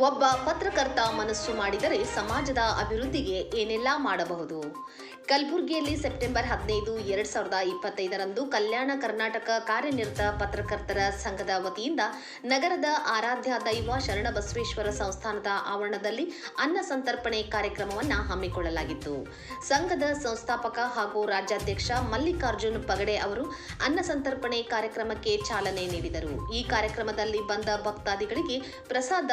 ಒಬ್ಬ ಪತ್ರಕರ್ತ ಮನಸ್ಸು ಮಾಡಿದರೆ ಸಮಾಜದ ಅಭಿವೃದ್ಧಿಗೆ ಏನೆಲ್ಲ ಮಾಡಬಹುದು? ಕಲಬುರಗಿಯಲ್ಲಿ ಸೆಪ್ಟೆಂಬರ್ ಹದಿನೈದು, ಎರಡ್ ಸಾವಿರದ ಇಪ್ಪತ್ತೈದರಂದು ಕಲ್ಯಾಣ ಕರ್ನಾಟಕ ಕಾರ್ಯನಿರತ ಪತ್ರಕರ್ತರ ಸಂಘದ ವತಿಯಿಂದ ನಗರದ ಆರಾಧ್ಯ ದೈವ ಶರಣಬಸವೇಶ್ವರ ಸಂಸ್ಥಾನದ ಆವರಣದಲ್ಲಿ ಅನ್ನ ಸಂತರ್ಪಣೆ ಕಾರ್ಯಕ್ರಮವನ್ನು ಹಮ್ಮಿಕೊಳ್ಳಲಾಗಿತ್ತು. ಸಂಘದ ಸಂಸ್ಥಾಪಕ ಹಾಗೂ ರಾಜ್ಯಾಧ್ಯಕ್ಷ ಮಲ್ಲಿಕಾರ್ಜುನ್ ಪಗಡೆ ಅವರು ಅನ್ನ ಸಂತರ್ಪಣೆ ಕಾರ್ಯಕ್ರಮಕ್ಕೆ ಚಾಲನೆ ನೀಡಿದರು. ಈ ಕಾರ್ಯಕ್ರಮದಲ್ಲಿ ಬಂದ ಭಕ್ತಾದಿಗಳಿಗೆ ಪ್ರಸಾದ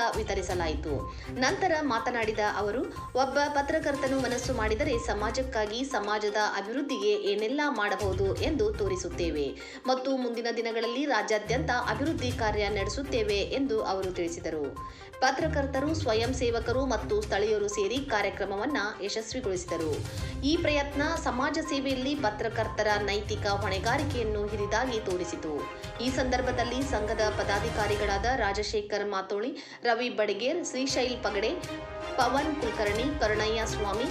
ವಿತರಿಸಲಾಯಿತು ನಂತರ ಮಾತನಾಡಿದ ಅವರು, ಒಬ್ಬ ಪತ್ರಕರ್ತನು ಮನಸ್ಸು ಮಾಡಿದರೆ ಸಮಾಜಕ್ಕಾಗಿ ಸಮಾಜದ ಅಭಿವೃದ್ಧಿಗೆ ಏನೆಲ್ಲ ಮಾಡಬಹುದು ಎಂದು ತೋರಿಸುತ್ತೇವೆ ಮತ್ತು ಮುಂದಿನ ದಿನಗಳಲ್ಲಿ ರಾಜ್ಯಾದ್ಯಂತ ಅಭಿವೃದ್ಧಿ ಕಾರ್ಯ ನಡೆಸುತ್ತೇವೆ ಎಂದು ಅವರು ತಿಳಿಸಿದರು. ಪತ್ರಕರ್ತರು, ಸ್ವಯಂ ಸೇವಕರು ಮತ್ತು ಸ್ಥಳೀಯರು ಸೇರಿ ಕಾರ್ಯಕ್ರಮವನ್ನು ಯಶಸ್ವಿಗೊಳಿಸಿದರು. ಈ ಪ್ರಯತ್ನ ಸಮಾಜ ಸೇವೆಯಲ್ಲಿ ಪತ್ರಕರ್ತರ ನೈತಿಕ ಹೊಣೆಗಾರಿಕೆಯನ್ನು ಹಿರಿದಾಗಿ ತೋರಿಸಿತು. ಈ ಸಂದರ್ಭದಲ್ಲಿ ಸಂಘದ ಪದಾಧಿಕಾರಿಗಳಾದ ರಾಜಶೇಖರ್ ಮಾತೋಳಿ, ರವಿ ಬಡಗೇರ್ ಶ್ರೀಶೈಲ್ ಪಗಡೆ, ಪವನ್ ಕುಲಕರ್ಣಿ, ಕರುಣಯ್ಯ ಸ್ವಾಮಿ,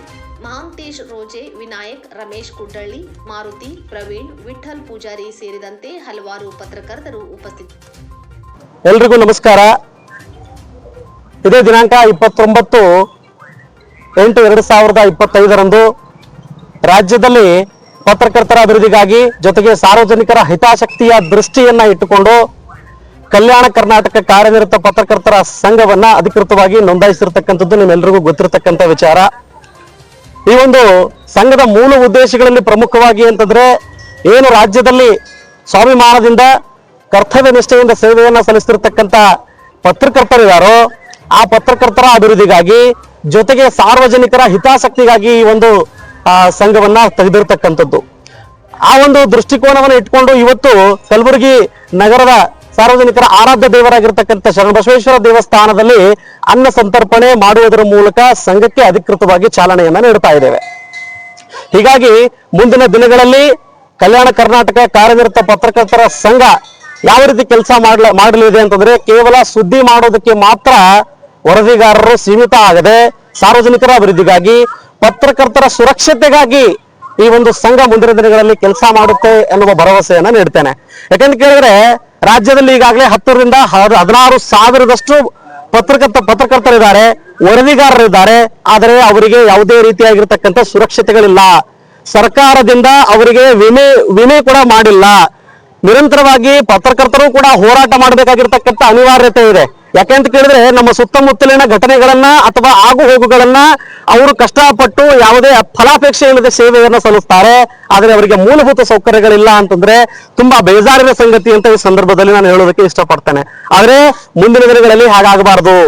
ಮಹಾಂತೇಶ್ ರೋಜೆ, ವಿನಾಯಕ್, ರಮೇಶ್ ಕುಡ್ಡಳ್ಳಿ, ಮಾರುತಿ, ಪ್ರವೀಣ್ ವಿಠಲ್ ಪೂಜಾರಿ ಸೇರಿದಂತೆ ಹಲವಾರು ಪತ್ರಕರ್ತರು ಉಪಸ್ಥಿತರಿದ್ದರು ಎಲ್ರಿಗೂ ನಮಸ್ಕಾರ. ಇದೇ ದಿನಾಂಕ ಇಪ್ಪತ್ತೊಂಬತ್ತು ಎಂಟು ಎರಡು ಸಾವಿರದ ಇಪ್ಪತ್ತೈದರಂದು ರಾಜ್ಯದಲ್ಲಿ ಪತ್ರಕರ್ತರ ಅಭಿವೃದ್ಧಿಗಾಗಿ ಜೊತೆಗೆ ಸಾರ್ವಜನಿಕರ ಹಿತಾಸಕ್ತಿಯ ದೃಷ್ಟಿಯನ್ನ ಇಟ್ಟುಕೊಂಡು ಕಲ್ಯಾಣ ಕರ್ನಾಟಕ ಕಾರ್ಯನಿರತ ಪತ್ರಕರ್ತರ ಸಂಘವನ್ನ ಅಧಿಕೃತವಾಗಿ ನೋಂದಾಯಿಸಿರ್ತಕ್ಕಂಥದ್ದು ನಿಮ್ಮೆಲ್ಲರಿಗೂ ಗೊತ್ತಿರತಕ್ಕಂಥ ವಿಚಾರ. ಈ ಒಂದು ಸಂಘದ ಮೂಲ ಉದ್ದೇಶಗಳಲ್ಲಿ ಪ್ರಮುಖವಾಗಿ ಅಂತಂದ್ರೆ ಏನು ರಾಜ್ಯದಲ್ಲಿ ಸ್ವಾಭಿಮಾನದಿಂದ ಕರ್ತವ್ಯ ನಿಷ್ಠೆಯಿಂದ ಸೇವೆಯನ್ನ ಸಲ್ಲಿಸ್ತಿರ್ತಕ್ಕಂಥ ಪತ್ರಕರ್ತರಿದಾರೋ ಆ ಪತ್ರಕರ್ತರ ಅಭಿವೃದ್ಧಿಗಾಗಿ ಜೊತೆಗೆ ಸಾರ್ವಜನಿಕರ ಹಿತಾಸಕ್ತಿಗಾಗಿ ಈ ಒಂದು ಸಂಘವನ್ನ ತೆಗೆದಿರ್ತಕ್ಕಂಥದ್ದು. ಆ ಒಂದು ದೃಷ್ಟಿಕೋನವನ್ನು ಇಟ್ಕೊಂಡು ಇವತ್ತು ಕಲಬುರಗಿ ನಗರದ ಸಾರ್ವಜನಿಕರ ಆರಾಧ್ಯ ದೇವರಾಗಿರ್ತಕ್ಕಂಥ ಶರಣಬಸವೇಶ್ವರ ದೇವಸ್ಥಾನದಲ್ಲಿ ಅನ್ನ ಸಂತರ್ಪಣೆ ಮಾಡುವುದರ ಮೂಲಕ ಸಂಘಕ್ಕೆ ಅಧಿಕೃತವಾಗಿ ಚಾಲನೆಯನ್ನ ನೀಡ್ತಾ ಇದ್ದೇವೆ. ಹೀಗಾಗಿ ಮುಂದಿನ ದಿನಗಳಲ್ಲಿ ಕಲ್ಯಾಣ ಕರ್ನಾಟಕ ಕಾರ್ಯನಿರತ ಪತ್ರಕರ್ತರ ಸಂಘ ಯಾವ ರೀತಿ ಕೆಲಸ ಮಾಡಲ, ಮಾಡಲಿದೆ ಅಂತಂದ್ರೆ ಕೇವಲ ಸುದ್ದಿ ಮಾಡೋದಕ್ಕೆ ಮಾತ್ರ ವರದಿಗಾರರು ಸೀಮಿತ ಆಗದೆ ಸಾರ್ವಜನಿಕರ ಅಭಿವೃದ್ಧಿಗಾಗಿ ಪತ್ರಕರ್ತರ ಸುರಕ್ಷತೆಗಾಗಿ ಈ ಒಂದು ಸಂಘ ಮುಂದಿನ ದಿನಗಳಲ್ಲಿ ಕೆಲಸ ಮಾಡುತ್ತೆ ಎನ್ನುವ ಭರವಸೆಯನ್ನ ನೀಡ್ತೇನೆ. ಯಾಕಂತ ಕೇಳಿದ್ರೆ ರಾಜ್ಯದಲ್ಲಿ ಈಗಾಗಲೇ ಹತ್ತರಿಂದ ಹದಿನಾರು ಸಾವಿರದಷ್ಟು ಪತ್ರಕರ್ತ ಪತ್ರಕರ್ತರಿದ್ದಾರೆ, ವರದಿಗಾರರಿದ್ದಾರೆ. ಆದರೆ ಅವರಿಗೆ ಯಾವುದೇ ರೀತಿಯಾಗಿರ್ತಕ್ಕಂಥ ಸುರಕ್ಷತೆಗಳಿಲ್ಲ. ಸರ್ಕಾರದಿಂದ ಅವರಿಗೆ ವಿಮೆ ವಿಮೆ ಕೂಡ ಮಾಡಿಲ್ಲ. ನಿರಂತರವಾಗಿ ಪತ್ರಕರ್ತರು ಕೂಡ ಹೋರಾಟ ಮಾಡಬೇಕಾಗಿರ್ತಕ್ಕಂಥ ಅನಿವಾರ್ಯತೆ ಇದೆ. ಯಾಕೆಂತ ಕೇಳಿದ್ರೆ ನಮ್ಮ ಸುತ್ತಮುತ್ತಲಿನ ಘಟನೆಗಳನ್ನ ಅಥವಾ ಆಗು ಹೋಗುಗಳನ್ನ ಅವರು ಕಷ್ಟಪಟ್ಟು ಯಾವುದೇ ಫಲಾಪೇಕ್ಷೆ ಇಲ್ಲದೆ ಸೇವೆಯನ್ನು ಸಲ್ಲಿಸ್ತಾರೆ. ಆದರೆ ಅವರಿಗೆ ಮೂಲಭೂತ ಸೌಕರ್ಯಗಳಿಲ್ಲ ಅಂತಂದ್ರೆ ತುಂಬಾ ಬೇಜಾರಿನ ಸಂಗತಿ ಅಂತ ಈ ಸಂದರ್ಭದಲ್ಲಿ ನಾನು ಹೇಳೋದಕ್ಕೆ ಇಷ್ಟಪಡ್ತೇನೆ. ಆದರೆ ಮುಂದಿನ ದಿನಗಳಲ್ಲಿ ಹಾಗಾಗಬಾರದು.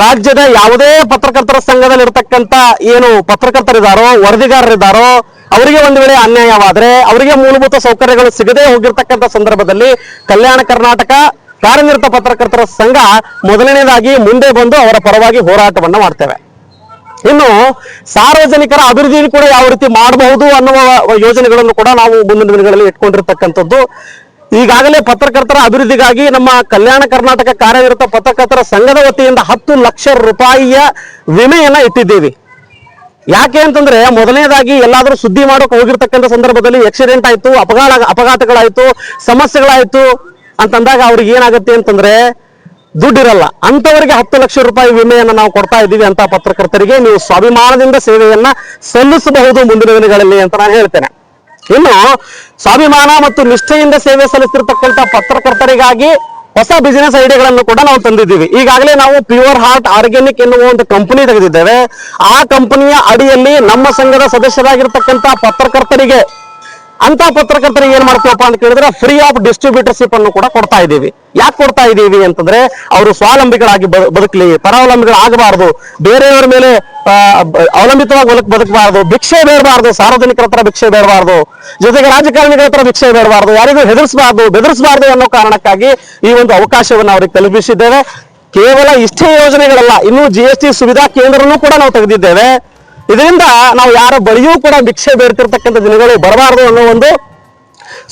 ರಾಜ್ಯದ ಯಾವುದೇ ಪತ್ರಕರ್ತರ ಸಂಘದಲ್ಲಿ ಇರತಕ್ಕಂತ ಏನು ಪತ್ರಕರ್ತರಿದ್ದಾರೋ, ವರದಿಗಾರರಿದ್ದಾರೋ ಅವರಿಗೆ ಒಂದು ವೇಳೆ ಅನ್ಯಾಯವಾದರೆ ಅವರಿಗೆ ಮೂಲಭೂತ ಸೌಕರ್ಯಗಳು ಸಿಗದೇ ಹೋಗಿರ್ತಕ್ಕಂಥ ಸಂದರ್ಭದಲ್ಲಿ ಕಲ್ಯಾಣ ಕರ್ನಾಟಕ ಕಾರ್ಯನಿರತ ಪತ್ರಕರ್ತರ ಸಂಘ ಮೊದಲನೇದಾಗಿ ಮುಂದೆ ಬಂದು ಅವರ ಪರವಾಗಿ ಹೋರಾಟವನ್ನು ಮಾಡ್ತೇವೆ. ಇನ್ನು ಸಾರ್ವಜನಿಕರ ಅಭಿವೃದ್ಧಿ ಕೂಡ ಯಾವ ರೀತಿ ಮಾಡಬಹುದು ಅನ್ನುವ ಯೋಜನೆಗಳನ್ನು ಕೂಡ ನಾವು ಮುಂದಿನ ದಿನಗಳಲ್ಲಿ ಇಟ್ಕೊಂಡಿರ್ತಕ್ಕಂಥದ್ದು. ಈಗಾಗಲೇ ಪತ್ರಕರ್ತರ ಅಭಿವೃದ್ಧಿಗಾಗಿ ನಮ್ಮ ಕಲ್ಯಾಣ ಕರ್ನಾಟಕ ಕಾರ್ಯನಿರತ ಪತ್ರಕರ್ತರ ಸಂಘದ ವತಿಯಿಂದ ಹತ್ತು ಲಕ್ಷ ರೂಪಾಯಿಯ ವಿಮೆಯನ್ನ ಇಟ್ಟಿದ್ದೀವಿ. ಯಾಕೆ ಅಂತಂದ್ರೆ ಮೊದಲನೇದಾಗಿ ಎಲ್ಲಾದ್ರೂ ಸುದ್ದಿ ಮಾಡೋಕೆ ಹೋಗಿರ್ತಕ್ಕಂಥ ಸಂದರ್ಭದಲ್ಲಿ ಆಕ್ಸಿಡೆಂಟ್ ಆಯ್ತು ಅಪಘಾತ ಅಪಘಾತಗಳಾಯ್ತು, ಸಮಸ್ಯೆಗಳಾಯ್ತು ಅಂತಂದಾಗ ಅವ್ರಿಗೆ ಏನಾಗುತ್ತೆ ಅಂತಂದ್ರೆ ದುಡ್ಡಿರಲ್ಲ. ಅಂತವರಿಗೆ ಹತ್ತು ಲಕ್ಷ ರೂಪಾಯಿ ವಿಮೆಯನ್ನು ನಾವು ಕೊಡ್ತಾ ಇದ್ದೀವಿ ಅಂತ ಪತ್ರಕರ್ತರಿಗೆ ನೀವು ಸ್ವಾಭಿಮಾನದಿಂದ ಸೇವೆಯನ್ನ ಸಲ್ಲಿಸಬಹುದು ಮುಂದಿನ ದಿನಗಳಲ್ಲಿ ಅಂತ ನಾನು ಹೇಳ್ತೇನೆ. ಇನ್ನು ಸ್ವಾಭಿಮಾನ ಮತ್ತು ನಿಷ್ಠೆಯಿಂದ ಸೇವೆ ಸಲ್ಲಿಸಿರ್ತಕ್ಕಂಥ ಪತ್ರಕರ್ತರಿಗಾಗಿ ಹೊಸ ಬಿಸಿನೆಸ್ ಐಡಿಯಾಗಳನ್ನು ಕೂಡ ನಾವು ತಂದಿದ್ದೀವಿ. ಈಗಾಗಲೇ ನಾವು ಪ್ಯೂರ್ ಹಾರ್ಟ್ ಆರ್ಗ್ಯಾನಿಕ್ ಎನ್ನುವ ಒಂದು ಕಂಪನಿ ತೆಗೆದಿದ್ದೇವೆ. ಆ ಕಂಪನಿಯ ಅಡಿಯಲ್ಲಿ ನಮ್ಮ ಸಂಘದ ಸದಸ್ಯರಾಗಿರ್ತಕ್ಕಂಥ ಪತ್ರಕರ್ತರಿಗೆ ಅಂತ ಪತ್ರಕರ್ತರಿಗೆ ಏನ್ ಮಾಡ್ತೀವಪ್ಪ ಅಂತ ಕೇಳಿದ್ರೆ ಫ್ರೀ ಆಫ್ ಡಿಸ್ಟ್ರಿಬ್ಯೂಟರ್ಶಿಪ್ ಅನ್ನು ಕೂಡ ಕೊಡ್ತಾ ಇದ್ದೀವಿ. ಯಾಕೆ ಕೊಡ್ತಾ ಇದ್ದೀವಿ ಅಂತಂದ್ರೆ, ಅವರು ಸ್ವಾವಲಂಬಿಗಳಾಗಿ ಬದುಕಲಿ, ಪರಾವಲಂಬಿಗಳಾಗಬಾರದು. ಬೇರೆಯವರ ಮೇಲೆ ಅವಲಂಬಿತವಾಗಿ ಬದುಕ್, ಬದುಕಬಾರದು, ಭಿಕ್ಷೆ ಬೇಡಬಾರದು, ಸಾರ್ವಜನಿಕರ ಹತ್ರ ಭಿಕ್ಷೆ ಬೇಡಬಾರದು, ಜೊತೆಗೆ ರಾಜಕಾರಣಿಗಳ ಹತ್ರ ಭಿಕ್ಷೆ ಬೇಡಬಾರ್ದು, ಯಾರಿಗೂ ಹೆದರ್ಸಬಾರ್ದು, ಬೆದರಿಸಬಾರ್ದು ಅನ್ನೋ ಕಾರಣಕ್ಕಾಗಿ ಈ ಒಂದು ಅವಕಾಶವನ್ನು ಅವ್ರಿಗೆ ತಲುಪಿಸಿದ್ದೇವೆ. ಕೇವಲ ಇಷ್ಟೇ ಯೋಜನೆಗಳಲ್ಲ, ಇನ್ನು ಜಿ ಎಸ್ ಟಿ ಸುವಿಧಾ ಕೇಂದ್ರನೂ ಕೂಡ ನಾವು ತೆಗೆದಿದ್ದೇವೆ. ಇದರಿಂದ ನಾವು ಯಾರ ಬಳಿಯೂ ಕೂಡ ಭಿಕ್ಷೆ ಬೇಡ್ತಿರ್ತಕ್ಕಂಥ ದಿನಗಳು ಬರಬಾರದು ಅನ್ನೋ ಒಂದು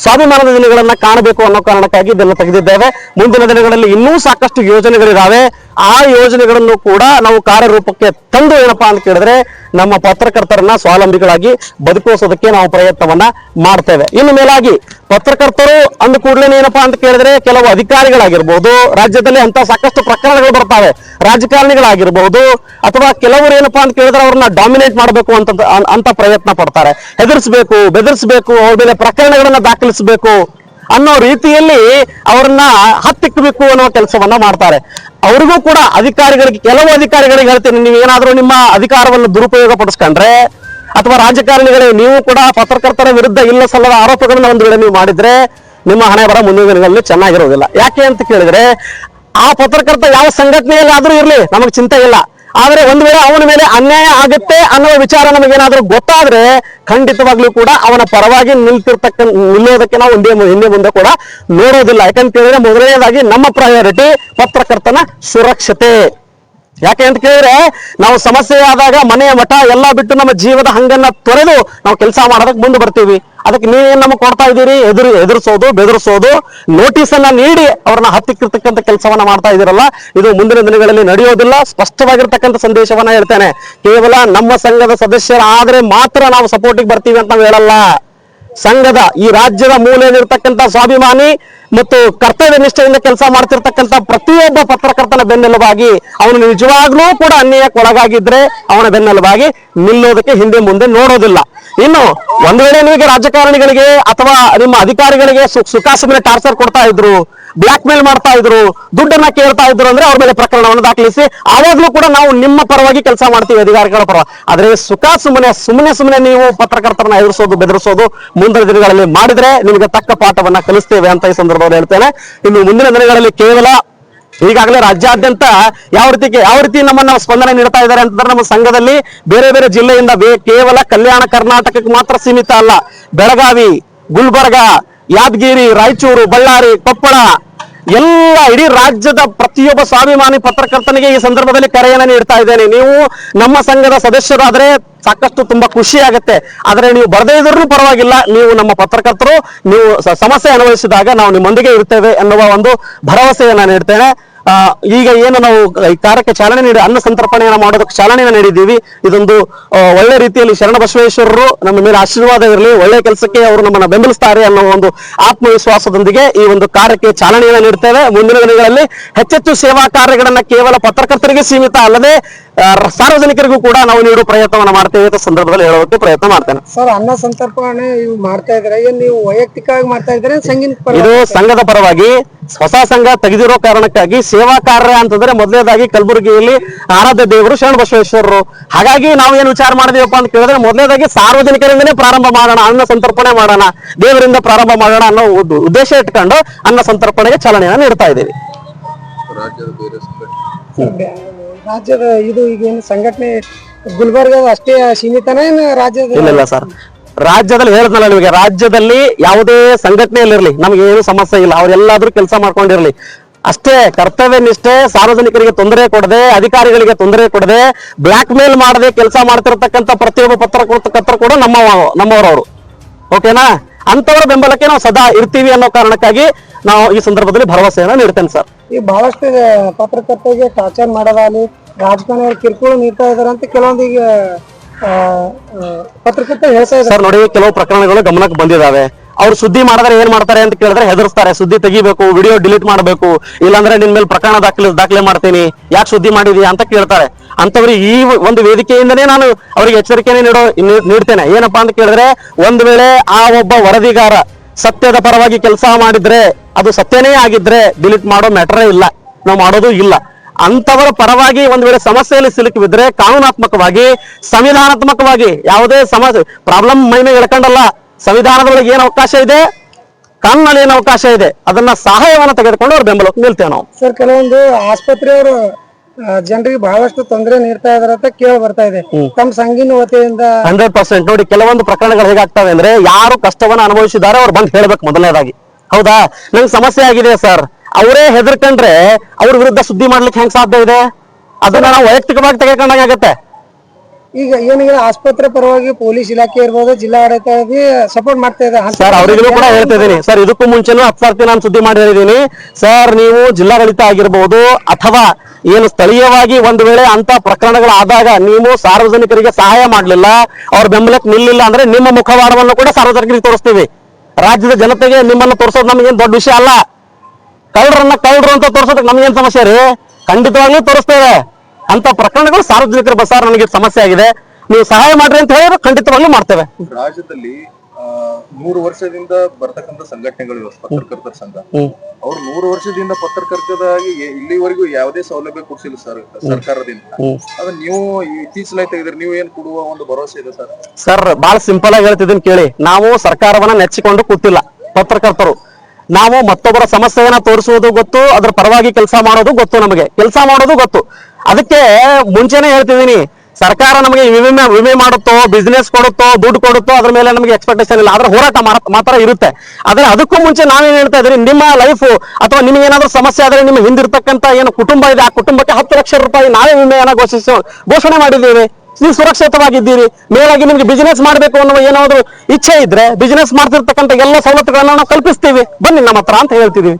ಸ್ವಾಭಿಮಾನದ ದಿನಗಳನ್ನ ಕಾಣಬೇಕು ಅನ್ನೋ ಕಾರಣಕ್ಕಾಗಿ ಇದನ್ನು ತೆಗೆದಿದ್ದೇವೆ. ಮುಂದಿನ ದಿನಗಳಲ್ಲಿ ಇನ್ನೂ ಸಾಕಷ್ಟು ಯೋಜನೆಗಳಿದಾವೆ. ಆ ಯೋಜನೆಗಳನ್ನು ಕೂಡ ನಾವು ಕಾರ್ಯರೂಪಕ್ಕೆ ತಂದು ಏನಪ್ಪಾ ಅಂತ ಕೇಳಿದ್ರೆ ನಮ್ಮ ಪತ್ರಕರ್ತರನ್ನ ಸ್ವಾವಲಂಬಿಗಳಾಗಿ ಬದುಕಿಸೋದಕ್ಕೆ ನಾವು ಪ್ರಯತ್ನವನ್ನ ಮಾಡ್ತೇವೆ. ಇನ್ನು ಮೇಲಾಗಿ ಪತ್ರಕರ್ತರು ಅಂದ ಕೂಡಲೇ ಏನಪ್ಪಾ ಅಂತ ಕೇಳಿದ್ರೆ ಕೆಲವು ಅಧಿಕಾರಿಗಳಾಗಿರ್ಬಹುದು ರಾಜ್ಯದಲ್ಲಿ ಅಂತ ಸಾಕಷ್ಟು ಪ್ರಕರಣಗಳು ಬರ್ತಾವೆ. ರಾಜಕಾರಣಿಗಳಾಗಿರ್ಬಹುದು ಅಥವಾ ಕೆಲವರು ಏನಪ್ಪಾ ಅಂತ ಕೇಳಿದ್ರೆ ಅವ್ರನ್ನ ಡಾಮಿನೇಟ್ ಮಾಡಬೇಕು ಅಂತ ಅಂತ ಪ್ರಯತ್ನ ಪಡ್ತಾರೆ. ಹೆದರ್ಸ್ಬೇಕು, ಬೆದರ್ಸ್ಬೇಕು, ಅವ್ರ ಮೇಲೆ ಪ್ರಕರಣಗಳನ್ನ ದಾಖಲಿಸಬೇಕು. ಅನ್ನೋ ರೀತಿಯಲ್ಲಿ ಅವ್ರನ್ನ ಹತ್ತಿಕ್ಕಬೇಕು ಅನ್ನೋ ಕೆಲಸವನ್ನ ಮಾಡ್ತಾರೆ. ಅವ್ರಿಗೂ ಕೂಡ ಅಧಿಕಾರಿಗಳಿಗೆ, ಕೆಲವು ಅಧಿಕಾರಿಗಳಿಗೆ ಹೇಳ್ತೀನಿ ನೀವು ಏನಾದ್ರೂ ನಿಮ್ಮ ಅಧಿಕಾರವನ್ನು ದುರುಪಯೋಗ ಪಡಿಸ್ಕೊಂಡ್ರೆ ಅಥವಾ ರಾಜಕಾರಣಿಗಳೇ, ನೀವು ಕೂಡ ಪತ್ರಕರ್ತರ ವಿರುದ್ಧ ಇಲ್ಲ ಸಲ್ಲದ ಆರೋಪಗಳನ್ನ ಒಂದು ವೇಳೆ ನೀವು ಮಾಡಿದ್ರೆ ನಿಮ್ಮ ಹಣೆ ಬರ ಮುಂದಿನ ದಿನಗಳಲ್ಲಿ ಚೆನ್ನಾಗಿರೋದಿಲ್ಲ. ಯಾಕೆ ಅಂತ ಕೇಳಿದ್ರೆ, ಆ ಪತ್ರಕರ್ತ ಯಾವ ಸಂಘಟನೆಯಲ್ಲಿ ಆದರೂ ಇರ್ಲಿ, ನಮಗೆ ಚಿಂತೆ ಇಲ್ಲ. ಆದ್ರೆ ಒಂದು ವೇಳೆ ಅವನ ಮೇಲೆ ಅನ್ಯಾಯ ಆಗುತ್ತೆ ಅನ್ನೋ ವಿಚಾರ ನಮಗೇನಾದ್ರೂ ಗೊತ್ತಾದ್ರೆ ಖಂಡಿತವಾಗ್ಲೂ ಕೂಡ ಅವನ ಪರವಾಗಿ ನಿಲ್ತಿರ್ತಕ್ಕ ನಿಲ್ಲೋದಕ್ಕೆ ನಾವು ಒಂದೇ ಹಿಂದೆ ಮುಂದೆ ಕೂಡ ನೋಡೋದಿಲ್ಲ. ಯಾಕಂತ ಹೇಳಿದ್ರೆ ಮೊದಲನೇದಾಗಿ ನಮ್ಮ ಪ್ರಯಾರಿಟಿ ಪತ್ರಕರ್ತನ ಸುರಕ್ಷತೆ. ಯಾಕೆ ಅಂತ ಕೇಳಿದ್ರೆ, ನಾವು ಸಮಸ್ಯೆ ಆದಾಗ ಮನೆಯ ಮಠ ಎಲ್ಲ ಬಿಟ್ಟು ನಮ್ಮ ಜೀವದ ಹಂಗನ್ನ ತೊರೆದು ನಾವು ಕೆಲಸ ಮಾಡೋದಕ್ಕೆ ಮುಂದೆ ಬರ್ತೀವಿ. ಅದಕ್ಕೆ ನೀವೇನ್ ನಮಗೆ ಕೊಡ್ತಾ ಇದ್ದೀರಿ? ಎದುರು, ಎದುರಿಸೋದು, ಬೆದರಿಸೋದು. ನೋಟಿಸ್ ಅನ್ನ ನೀಡಿ ಅವ್ರನ್ನ ಹತ್ತಿಕ್ಕಿರ್ತಕ್ಕಂಥ ಕೆಲಸವನ್ನ ಮಾಡ್ತಾ ಇದ್ದೀರಲ್ಲ, ಇದು ಮುಂದಿನ ದಿನಗಳಲ್ಲಿ ನಡೆಯೋದಿಲ್ಲ. ಸ್ಪಷ್ಟವಾಗಿರ್ತಕ್ಕಂಥ ಸಂದೇಶವನ್ನ ಹೇಳ್ತೇನೆ. ಕೇವಲ ನಮ್ಮ ಸಂಘದ ಸದಸ್ಯರಾದ್ರೆ ಮಾತ್ರ ನಾವು ಸಪೋರ್ಟಿಗೆ ಬರ್ತೀವಿ ಅಂತ ನಾವು ಹೇಳಲ್ಲ. ಸಂಘದ ಈ ರಾಜ್ಯದ ಮೂಲೆಯಲ್ಲಿರ್ತಕ್ಕಂಥ ಸ್ವಾಭಿಮಾನಿ ಮತ್ತು ಕರ್ತವ್ಯ ನಿಷ್ಠೆಯಿಂದ ಕೆಲಸ ಮಾಡ್ತಿರ್ತಕ್ಕಂಥ ಪ್ರತಿಯೊಬ್ಬ ಪತ್ರಕರ್ತನ ಬೆನ್ನೆಲುಬಾಗಿ ಅವನು ನಿಜವಾಗ್ಲೂ ಕೂಡ ಅನ್ಯಾಯಕ್ಕೆ ಒಳಗಾಗಿದ್ರೆ ಅವನ ಬೆನ್ನೆಲುಬಾಗಿ ನಿಲ್ಲೋದಕ್ಕೆ ಹಿಂದೆ ಮುಂದೆ ನೋಡೋದಿಲ್ಲ. ಇನ್ನು ಒಂದ್ ವೇಳೆ ನಿಮಗೆ ರಾಜಕಾರಣಿಗಳಿಗೆ ಅಥವಾ ನಿಮ್ಮ ಅಧಿಕಾರಿಗಳಿಗೆ ಸುಖ ಸುಖಾಸುಮ್ಮನೆ ಟಾರ್ಚರ್ ಕೊಡ್ತಾ ಇದ್ರು ಬ್ಲಾಕ್ ಮೇಲ್ ಮಾಡ್ತಾ ಇದ್ರು, ದುಡ್ಡನ್ನ ಕೇಳ್ತಾ ಇದ್ರು ಅಂದ್ರೆ ಅವ್ರ ಮೇಲೆ ಪ್ರಕರಣವನ್ನು ದಾಖಲಿಸಿ, ಆವಾಗ್ಲೂ ಕೂಡ ನಾವು ನಿಮ್ಮ ಪರವಾಗಿ ಕೆಲಸ ಮಾಡ್ತೀವಿ ಅಧಿಕಾರಿಗಳ ಪರ. ಆದ್ರೆ ಸುಖ ಸುಮ್ಮನೆ ಸುಮ್ಮನೆ ಸುಮ್ಮನೆ ನೀವು ಪತ್ರಕರ್ತರನ್ನ ಎದುರಿಸೋದು, ಬೆದರಿಸೋದು ಮುಂದಿನ ದಿನಗಳಲ್ಲಿ ಮಾಡಿದ್ರೆ ನಿಮಗೆ ತಕ್ಕ ಪಾಠವನ್ನ ಕಲಿಸ್ತೇವೆ ಅಂತ ಈ ಸಂದರ್ಭದಲ್ಲಿ ಹೇಳ್ತೇನೆ. ಇನ್ನು ಮುಂದಿನ ದಿನಗಳಲ್ಲಿ ಕೇವಲ ಈಗಾಗಲೇ ರಾಜ್ಯಾದ್ಯಂತ ಯಾವ ರೀತಿ ಯಾವ ರೀತಿ ನಮ್ಮನ್ನ ಸ್ಪಂದನೆ ನೀಡ್ತಾ ಇದ್ದಾರೆ ಅಂತಂದ್ರೆ ನಮ್ಮ ಸಂಘದಲ್ಲಿ ಬೇರೆ ಬೇರೆ ಜಿಲ್ಲೆಯಿಂದ ಕೇವಲ ಕಲ್ಯಾಣ ಕರ್ನಾಟಕಕ್ಕೆ ಮಾತ್ರ ಸೀಮಿತ ಅಲ್ಲ. ಬೆಳಗಾವಿ, ಗುಲ್ಬರ್ಗ ಯಾದಗಿರಿ, ರಾಯಚೂರು, ಬಳ್ಳಾರಿ, ಕೊಪ್ಪಳ, ಎಲ್ಲ ಇಡೀ ರಾಜ್ಯದ ಪ್ರತಿಯೊಬ್ಬ ಸ್ವಾಭಿಮಾನಿ ಪತ್ರಕರ್ತನಿಗೆ ಈ ಸಂದರ್ಭದಲ್ಲಿ ಕರೆಯನ್ನು ನೀಡ್ತಾ ಇದ್ದೇನೆ. ನೀವು ನಮ್ಮ ಸಂಘದ ಸದಸ್ಯರಾದ್ರೆ ಸಾಕಷ್ಟು ತುಂಬಾ ಖುಷಿ ಆಗುತ್ತೆ. ಆದರೆ ನೀವು ಬರದೇ ಇದ್ರೂ ಪರವಾಗಿಲ್ಲ. ನೀವು ನಮ್ಮ ಪತ್ರಕರ್ತರು, ನೀವು ಸಮಸ್ಯೆ ಅನುಭವಿಸಿದಾಗ ನಾವು ನಿಮ್ಮೊಂದಿಗೆ ಇರ್ತೇವೆ ಎನ್ನುವ ಒಂದು ಭರವಸೆಯನ್ನು ನೀಡ್ತೇನೆ. ಈಗ ಏನು ನಾವು ಈ ಕಾರ್ಯಕ್ಕೆ ಚಾಲನೆ ನೀಡಿ ಅನ್ನ ಸಂತರ್ಪಣೆಯನ್ನು ಮಾಡೋದಕ್ಕೆ ಚಾಲನೆಯನ್ನು ನೀಡಿದ್ದೀವಿ. ಇದೊಂದು ಒಳ್ಳೆ ರೀತಿಯಲ್ಲಿ ಶರಣ ಬಸವೇಶ್ವರರು ನಮ್ಮ ಮೇಲೆ ಆಶೀರ್ವಾದ ಇರಲಿ, ಒಳ್ಳೆ ಕೆಲಸಕ್ಕೆ ಅವರು ನಮ್ಮನ್ನು ಬೆಂಬಲಿಸ್ತಾರೆ ಅನ್ನೋ ಒಂದು ಆತ್ಮವಿಶ್ವಾಸದೊಂದಿಗೆ ಈ ಒಂದು ಕಾರ್ಯಕ್ಕೆ ಚಾಲನೆಯನ್ನು ನೀಡ್ತೇವೆ. ಮುಂದಿನ ದಿನಗಳಲ್ಲಿ ಹೆಚ್ಚೆಚ್ಚು ಸೇವಾ ಕಾರ್ಯಗಳನ್ನ ಕೇವಲ ಪತ್ರಕರ್ತರಿಗೆ ಸೀಮಿತ ಅಲ್ಲದೆ ಸಾರ್ವಜನಿಕರಿಗೂ ಕೂಡ ನಾವು ನೀಡುವ ಪ್ರಯತ್ನವನ್ನು ಮಾಡ್ತೇವೆ ಅಂತ ಸಂದರ್ಭದಲ್ಲಿ ಹೇಳೋದಕ್ಕೆ ಪ್ರಯತ್ನ ಮಾಡ್ತೇನೆ. ಸರ್ ಅನ್ನ ಸಂತರ್ಪಣೆ ಮಾಡ್ತಾ ಇದ್ರೆ ಏನ್ ನೀವು ವೈಯಕ್ತಿಕವಾಗಿ ಮಾಡ್ತಾ ಇದ್ರೆ ಸಂಗೀತ ಇದು ಸಂಘದ ಪರವಾಗಿ ಹೊಸ ಸಂಘ ತೆಗೆದಿರೋ ಕಾರಣಕ್ಕಾಗಿ ಸೇವಾ ಕಾರ್ಯ ಅಂತಂದ್ರೆ ಮೊದಲನೇದಾಗಿ ಕಲಬುರಗಿಯಲ್ಲಿ ಆರಾಧ್ಯ ದೇವರು ಶರಣ ಬಸವೇಶ್ವರರು. ಹಾಗಾಗಿ ನಾವು ಏನು ವಿಚಾರ ಮಾಡಿದೀವಪ್ಪ ಅಂತ ಕೇಳಿದ್ರೆ ಮೊದಲನೇದಾಗಿ ಸಾರ್ವಜನಿಕರಿಂದನೇ ಪ್ರಾರಂಭ ಮಾಡೋಣ ಅನ್ನ ಸಂತರ್ಪಣೆ ಮಾಡೋಣ ದೇವರಿಂದ ಪ್ರಾರಂಭ ಮಾಡೋಣ ಅನ್ನೋ ಉದ್- ಉದ್ದೇಶ ಇಟ್ಕೊಂಡು ಅನ್ನ ಸಂತರ್ಪಣೆಗೆ ಚಾಲನೆಯನ್ನು ನೀಡ್ತಾ ಇದ್ದೀವಿ. ರಾಜ್ಯದ ಇದು ಈಗ ಏನು ಸಂಘಟನೆ ಗುಲ್ಬರ್ಗದ ಅಷ್ಟೇ ಸೀಮಿತನೇ ರಾಜ್ಯದ ಇಲ್ಲ ಇಲ್ಲ ಸರ್. ರಾಜ್ಯದಲ್ಲಿ ಹೇಳಿದ್ನಲ್ಲ ನಿಮಗೆ, ರಾಜ್ಯದಲ್ಲಿ ಯಾವುದೇ ಸಂಘಟನೆಯಲ್ಲಿರಲಿ, ನಮ್ಗೆ ಏನು ಸಮಸ್ಯೆ ಇಲ್ಲ, ಅವ್ರೆಲ್ಲಾದ್ರೂ ಕೆಲಸ ಮಾಡ್ಕೊಂಡಿರ್ಲಿ. ಅಷ್ಟೇ, ಕರ್ತವ್ಯ ನಿಷ್ಠೆ, ಸಾರ್ವಜನಿಕರಿಗೆ ತೊಂದರೆ ಕೊಡದೆ, ಅಧಿಕಾರಿಗಳಿಗೆ ತೊಂದರೆ ಕೊಡದೆ ಬ್ಲಾಕ್ ಮೇಲ್ ಮಾಡದೆ ಕೆಲಸ ಮಾಡ್ತಿರ್ತಕ್ಕಂಥ ಪ್ರತಿಯೊಬ್ಬ ಪತ್ರಕರ್ತರು ಕೂಡ ನಮ್ಮ ನಮ್ಮವರವರು. ಓಕೆನಾ? ಅಂತವರ ಬೆಂಬಲಕ್ಕೆ ನಾವು ಸದಾ ಇರ್ತೀವಿ ಅನ್ನೋ ಕಾರಣಕ್ಕಾಗಿ ನಾವು ಈ ಸಂದರ್ಭದಲ್ಲಿ ಭರವಸೆಯನ್ನು ನೀಡ್ತೇನೆ ಸರ್. ಈ ಬಹಳಷ್ಟು ಪತ್ರಕರ್ತರಿಗೆ ಟಾರ್ಚರ್ ಮಾಡೋದಾಗಲಿ ರಾಜಕಾರಣಿಯವರು ಕಿರುಕುಳ ನೀಡ್ತಾ ಇದಾರೆ ಅಂತ ಕೆಲವೊಂದು ಈಗ ಪತ್ರಕರ್ತ ಹೇಳ್ತಾ ಇದ್ದಾರೆ ಸರ್ ನೋಡಿ ಕೆಲವು ಪ್ರಕರಣಗಳು ಗಮನಕ್ಕೆ ಬಂದಿದ್ದಾವೆ ಅವ್ರು ಸುದ್ದಿ ಮಾಡಿದ್ರೆ ಏನ್ ಮಾಡ್ತಾರೆ ಅಂತ ಕೇಳಿದ್ರೆ ಹೆದರ್ಸ್ತಾರೆ. ಸುದ್ದಿ ತೆಗಿಬೇಕು ವಿಡಿಯೋ ಡಿಲೀಟ್ ಮಾಡಬೇಕು. ಇಲ್ಲಾಂದ್ರೆ ನಿನ್ ಮೇಲೆ ಪ್ರಕರಣ ದಾಖಲೆ ದಾಖಲೆ ಮಾಡ್ತೀನಿ. ಯಾಕೆ ಸುದ್ದಿ ಮಾಡಿದೀಯ ಅಂತ ಕೇಳ್ತಾರೆ. ಅಂತವ್ರಿಗೆ ಈ ಒಂದು ವೇದಿಕೆಯಿಂದನೇ ನಾನು ಅವರಿಗೆ ಎಚ್ಚರಿಕೆಯನ್ನು ನೀಡೋ ನೀಡ್ತೇನೆ. ಏನಪ್ಪಾ ಅಂತ ಕೇಳಿದ್ರೆ, ಒಂದ್ ವೇಳೆ ಆ ಒಬ್ಬ ವರದಿಗಾರ ಸತ್ಯದ ಪರವಾಗಿ ಕೆಲಸ ಮಾಡಿದ್ರೆ, ಅದು ಸತ್ಯನೇ ಆಗಿದ್ರೆ ಡಿಲೀಟ್ ಮಾಡೋ ಮ್ಯಾಟರೇ ಇಲ್ಲ. ನಾವು ಮಾಡೋದು ಇಲ್ಲ. ಅಂತವರ ಪರವಾಗಿ ಒಂದ್ ವೇಳೆ ಸಮಸ್ಯೆಯಲ್ಲಿ ಸಿಲುಕಿಬಿದ್ರೆ ಕಾನೂನಾತ್ಮಕವಾಗಿ, ಸಂವಿಧಾನಾತ್ಮಕವಾಗಿ ಯಾವುದೇ ಸಮಸ್ಯೆ ಪ್ರಾಬ್ಲಮ್ ಮೈಮೆ ಹೇಳ್ಕೊಂಡಲ್ಲ ಸಂವಿಧಾನದೊಳಗೆ ಏನು ಅವಕಾಶ ಇದೆ? ಕಾನೂನಲ್ಲಿ ಏನು ಅವಕಾಶ ಇದೆ? ಅದನ್ನ ಸಹಾಯವನ್ನು ತೆಗೆದುಕೊಂಡು ಅವ್ರ ಬೆಂಬಲಕ್ಕೆ ನಿಲ್ತೇವೆ ನಾವು. ಸರ್, ಕೆಲವೊಂದು ಆಸ್ಪತ್ರೆಯವರು ಜನರಿಗೆ ಬಹಳಷ್ಟು ತೊಂದರೆ ನೀಡ್ತಾ ಇದಾರೆ ಅಂತ ಕೇಳಿ ಬರ್ತಾ ಇದೆ. ತಮ್ಮ ಸಂಘಿನ ವತಿಯಿಂದ ಹಂಡ್ರೆಡ್ ಪರ್ಸೆಂಟ್ ನೋಡಿ ಕೆಲವೊಂದು ಪ್ರಕರಣಗಳು ಹೇಗಾಗ್ತವೆ ಅಂದ್ರೆ ಯಾರು ಕಷ್ಟವನ್ನ ಅನುಭವಿಸಿದ್ದಾರೆ ಅವ್ರು ಬಂದು ಹೇಳ್ಬೇಕು ಮೊದಲನೇದಾಗಿ. ಹೌದಾ? ನಂಗೆ ಸಮಸ್ಯೆ ಆಗಿದೆ ಸರ್. ಅವರೇ ಹೆದರ್ಕೊಂಡ್ರೆ ಅವ್ರ ವಿರುದ್ಧ ಸುದ್ದಿ ಮಾಡ್ಲಿಕ್ಕೆ ಹೆಂಗ್ ಸಾಧ್ಯ ಇದೆ? ಅದನ್ನ ನಾವು ವೈಯಕ್ತಿಕವಾಗಿ ತೆಗೆದುಕೊಂಡಾಗತ್ತೆ ಈಗ ಏನಿದೆ ಆಸ್ಪತ್ರೆ ಪರವಾಗಿ ಪೊಲೀಸ್ ಇಲಾಖೆ ಇರ್ಬೋದು ಜಿಲ್ಲಾಡಳಿತ ಸಪೋರ್ಟ್ ಮಾಡ್ತಾ ಇದೆ. ಸರ್ ಅವರಿಗೂ ಕೂಡ ಹೇಳ್ತಾ ಇದ್ದೀನಿ. ಸರ್ ಇದಕ್ಕೂ ಮುಂಚೆನೂ ಹತ್ತು ಸರ್ತಿ ನಾನು ಸುದ್ದಿ ಮಾಡಿ ಹೇಳಿದ್ದೀನಿ ಸರ್ ನೀವು ಜಿಲ್ಲಾಡಳಿತ ಆಗಿರ್ಬೋದು ಅಥವಾ ಏನು ಸ್ಥಳೀಯವಾಗಿ ಒಂದು ವೇಳೆ ಅಂತ ಪ್ರಕರಣಗಳು ಆದಾಗ ನೀವು ಸಾರ್ವಜನಿಕರಿಗೆ ಸಹಾಯ ಮಾಡಲಿಲ್ಲ, ಅವ್ರ ಬೆಂಬಲಕ್ಕೆ ನಿಲ್ಲಿಲ್ಲ ಅಂದ್ರೆ ನಿಮ್ಮ ಮುಖವಾಡವನ್ನು ಕೂಡ ಸಾರ್ವಜನಿಕರಿಗೆ ತೋರಿಸ್ತೀವಿ. ರಾಜ್ಯದ ಜನತೆಗೆ ನಿಮ್ಮನ್ನು ತೋರಿಸೋದು ನಮಗೇನು ದೊಡ್ಡ ವಿಷಯ ಅಲ್ಲ. ಕಳ್ಳರನ್ನ ಕಳ್ಳರು ಅಂತ ತೋರಿಸೋದಕ್ಕೆ ನಮಗೇನು ಸಮಸ್ಯೆ ರೀ? ಖಂಡಿತವಾಗ್ಲೂ ತೋರಿಸ್ತೇವೆ. ಅಂತ ಪ್ರಕರಣಗಳು ಸಾರ್ವಜನಿಕರ ಬಸಾರ ನಮಗೆ ಸಮಸ್ಯೆ ಆಗಿದೆ. ನೀವು ಸಹಾಯ ಮಾಡ್ರಿ ಅಂತ ಹೇಳಿದ್ರೆ ಖಂಡಿತವಾಗ್ಲೂ ಮಾಡ್ತೇವೆ. ರಾಜ್ಯದಲ್ಲಿ ನೂರು ವರ್ಷದಿಂದ ಬರ್ತಕ್ಕಂತ ಸಂಘಟನೆಗಳು ಪತ್ರಕರ್ತರ ಸಂಘ. ಅವ್ರು ಮೂರು ವರ್ಷದಿಂದ ಪತ್ರಕರ್ತರಾಗಿ ಎ- ಇಲ್ಲಿವರೆಗೂ ಯಾವುದೇ ಸೌಲಭ್ಯ ಕೊಡ್ಸಿಲ್ಲ ಸರ್ ಸರ್ಕಾರದಿಂದ. ಅದ ಅದನ್ನ ನೀವು ಇತ್ತೀಚಲಾಗಿ ತೆಗೆದ್ರೆ ನೀವು ಏನ್ ಕೊಡುವ ಒಂದು ಭರವಸೆ ಇದೆ ಸರ್? ಸರ್ ಬಹಳ ಸಿಂಪಲ್ ಆಗಿ ಹೇಳ್ತಿದ್ದೀನಿ ಕೇಳಿ. ನಾವು ಸರ್ಕಾರವನ್ನ ನೆಚ್ಚಿಕೊಂಡು ಕೂತಿಲ್ಲ ಪತ್ರಕರ್ತರು. ನಾವು ಮತ್ತೊಬ್ಬರ ಸಮಸ್ಯೆಯನ್ನ ತೋರಿಸುವುದು ಗೊತ್ತು ಅದ್ರ ಪರವಾಗಿ ಕೆಲಸ ಮಾಡೋದು ಗೊತ್ತು ನಮಗೆ. ಕೆಲಸ ಮಾಡೋದು ಗೊತ್ತು. ಅದಕ್ಕೆ ಮುಂಚೆನೆ ಹೇಳ್ತಿದ್ದೀನಿ ಸರ್ಕಾರ ನಮಗೆ ವಿಮೆ ವಿಮೆ ಮಾಡುತ್ತೋ ಬಿಸ್ನೆಸ್ ಕೊಡುತ್ತೋ, ದುಡ್ಡು ಕೊಡುತ್ತೋ, ಅದ್ರ ಮೇಲೆ ನಮಗೆ ಎಕ್ಸ್ಪೆಕ್ಟೇಷನ್ ಇಲ್ಲ. ಆದ್ರೆ ಹೋರಾಟ ಮಾತ್ರ ಇರುತ್ತೆ. ಆದ್ರೆ ಅದಕ್ಕೂ ಮುಂಚೆ ನಾವೇನ್ ಹೇಳ್ತಾ ಇದ್ರಿ, ನಿಮ್ಮ ಲೈಫ್ ಅಥವಾ ನಿಮಗೆ ಏನಾದ್ರೂ ಸಮಸ್ಯೆ ಆದ್ರೆ ನಿಮ್ಗೆ ಹಿಂದಿರ್ತಕ್ಕಂತ ಏನು ಕುಟುಂಬ ಇದೆ, ಆ ಕುಟುಂಬಕ್ಕೆ ಹತ್ತು ಲಕ್ಷ ರೂಪಾಯಿ ನಾವೇ ವಿಮೆಯನ್ನ ಘೋಷಿಸ ಘೋಷಣೆ ಮಾಡಿದ್ದೀವಿ. ನೀವು ಸುರಕ್ಷಿತವಾಗಿದ್ದೀರಿ. ಮೇಲಾಗಿ ನಿಮ್ಗೆ ಬಿಸಿನೆಸ್ ಮಾಡಬೇಕು ಅನ್ನುವ ಏನಾದ್ರು ಇಚ್ಛೆ ಇದ್ರೆ ಬಿಸಿನೆಸ್ ಮಾಡ್ತಿರ್ತಕ್ಕಂಥ ಎಲ್ಲ ಸವಲತ್ತುಗಳನ್ನ ನಾವು ಕಲ್ಪಿಸ್ತೀವಿ. ಬನ್ನಿ ನಮ್ಮ ಹತ್ರ ಅಂತ ಹೇಳ್ತಿದೀವಿ.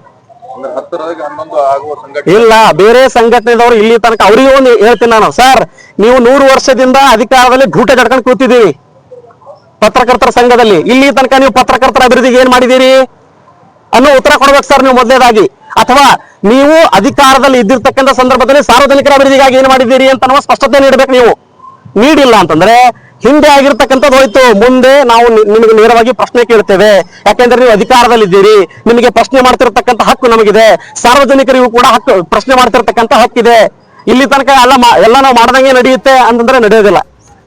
ಇಲ್ಲ, ಬೇರೆ ಸಂಘಟನೆದವರು ಇಲ್ಲಿ ತನಕ ಅವ್ರಿಗೆ ಒಂದು ಹೇಳ್ತೀನಿ ನಾನು. ಸರ್, ನೀವು ನೂರು ವರ್ಷದಿಂದ ಅಧಿಕಾರದಲ್ಲಿ ಗೂಟೆ ಕಟ್ಕೊಂಡು ಕೂತಿದ್ದೀವಿ ಪತ್ರಕರ್ತರ ಸಂಘದಲ್ಲಿ. ಇಲ್ಲಿ ತನಕ ನೀವು ಪತ್ರಕರ್ತರ ಅಭಿವೃದ್ಧಿಗೆ ಏನ್ ಮಾಡಿದ್ದೀರಿ? ಅನ್ನೋ ಉತ್ತರ ಕೊಡ್ಬೇಕು ಸರ್ ನೀವು ಮೊದಲೇದಾಗಿ. ಅಥವಾ ನೀವು ಅಧಿಕಾರದಲ್ಲಿ ಇದ್ದಿರ್ತಕ್ಕಂಥ ಸಂದರ್ಭದಲ್ಲಿ ಸಾರ್ವಜನಿಕರ ಅಭಿವೃದ್ಧಿಗಾಗಿ ಏನ್ ಮಾಡಿದ್ದೀರಿ ಅಂತ ಸ್ಪಷ್ಟತೆ ನೀಡಬೇಕು ನೀವು. ನೀಡಿಲ್ಲ ಅಂತಂದ್ರೆ ಹಿಂದೆ ಆಗಿರ್ತಕ್ಕಂಥದ್ದು ಹೋಯ್ತು. ಮುಂದೆ ನಾವು ನಿಮಗೆ ನೇರವಾಗಿ ಪ್ರಶ್ನೆ ಕೇಳ್ತೇವೆ. ಯಾಕೆಂದ್ರೆ ನೀವು ಅಧಿಕಾರದಲ್ಲಿದ್ದೀರಿ. ನಿಮಗೆ ಪ್ರಶ್ನೆ ಮಾಡ್ತಿರ್ತಕ್ಕಂಥ ಹಕ್ಕು ನಮಗಿದೆ. ಸಾರ್ವಜನಿಕರಿಗೂ ಕೂಡ ಹಕ್ಕು, ಪ್ರಶ್ನೆ ಮಾಡ್ತಿರ್ತಕ್ಕಂಥ ಹಕ್ಕಿದೆ. ಇಲ್ಲಿ ತನಕ ಎಲ್ಲ ಎಲ್ಲ ನಾವು ಮಾಡ್ದಂಗೆ ನಡೆಯುತ್ತೆ ಅಂತಂದ್ರೆ ನಡೆಯೋದಿಲ್ಲ.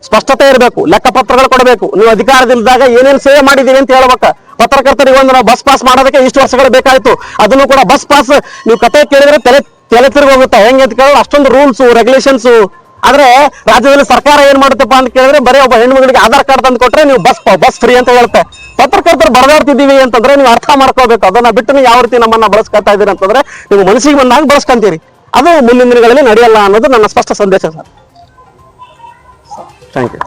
ಸ್ಪಷ್ಟತೆ ಇರಬೇಕು. ಲೆಕ್ಕಪತ್ರಗಳು ಕೊಡಬೇಕು. ನೀವು ಅಧಿಕಾರದಲ್ಲಿದ್ದಾಗ ಏನೇನು ಸೇವೆ ಮಾಡಿದ್ದೀರಿ ಅಂತ ಹೇಳ್ಬೇಕು. ಪತ್ರಕರ್ತರಿಗೆ ಒಂದು ನಾವು ಬಸ್ ಪಾಸ್ ಮಾಡೋದಕ್ಕೆ ಇಷ್ಟು ವರ್ಷಗಳು ಬೇಕಾಯ್ತು. ಅದನ್ನು ಕೂಡ ಬಸ್ ಪಾಸ್, ನೀವು ಕತೆ ಕೇಳಿದ್ರೆ ತಲೆ ತಲೆ ತಿರುಗಿ ಹೋಗುತ್ತೆ. ಹೆಂಗೆ ಅಂತ ಕೇಳಿದ್ರೆ ಅಷ್ಟೊಂದು ರೂಲ್ಸು ರೆಗ್ಯುಲೇಷನ್ಸ್ ಆದ್ರೆ ರಾಜ್ಯದಲ್ಲಿ ಸರ್ಕಾರ ಏನ್ ಮಾಡುತ್ತಪ್ಪ ಅಂತ ಕೇಳಿದ್ರೆ ಬರೀ ಒಬ್ಬ ಹೆಣ್ಮಗಳಿಗೆ ಆಧಾರ್ ಕಾರ್ಡ್ ತಂದು ಕೊಟ್ರೆ ನೀವು ಬಸ್ ಬಸ್ ಫ್ರೀ ಅಂತ ಹೇಳುತ್ತೆ. ಪತ್ರಕರ್ತರು ಬರದಾಡ್ತಿದ್ದೀವಿ ಅಂತಂದ್ರೆ ನೀವು ಅರ್ಥ ಮಾಡ್ಕೋಬೇಕು. ಅದನ್ನ ಬಿಟ್ಟು ನೀವು ಯಾವ ರೀತಿ ನಮ್ಮನ್ನ ಬಳಸ್ಕೊತಾ ಇದ್ದೀರಿ ಅಂತಂದ್ರೆ ನೀವು ಮನಸ್ಸಿಗೆ ಬಂದಾಗ ಬಳಸ್ಕೊಂತೀರಿ. ಅದು ಮುಂದಿನ ದಿನಗಳಲ್ಲಿ ನಡೆಯಲ್ಲ ಅನ್ನೋದು ನನ್ನ ಸ್ಪಷ್ಟ ಸಂದೇಶ ಸರ್. Thank you